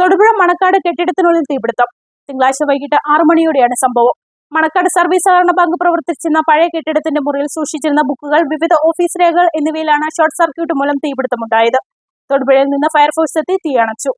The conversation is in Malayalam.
തൊടുപുഴ മണക്കാട് കെട്ടിടത്തിനുള്ളിൽ തീപിടുത്തം. തിങ്കളാഴ്ച വൈകിട്ട് ആറു മണിയോടെയാണ് സംഭവം. മണക്കാട് സർവീസ് സഹകരണ ബാങ്ക് പ്രവർത്തിച്ചിരുന്ന പഴയ കെട്ടിടത്തിന്റെ മുറിയിൽ സൂക്ഷിച്ചിരുന്ന ബുക്കുകൾ വിവിധ ഓഫീസ് രേഖകൾ എന്നിവയിലാണ് ഷോർട്ട് സർക്യൂട്ട് മൂലം തീപിടുത്തമുണ്ടായത്. തൊടുപുഴയിൽ നിന്ന് ഫയർഫോഴ്സ് എത്തി തീയണച്ചു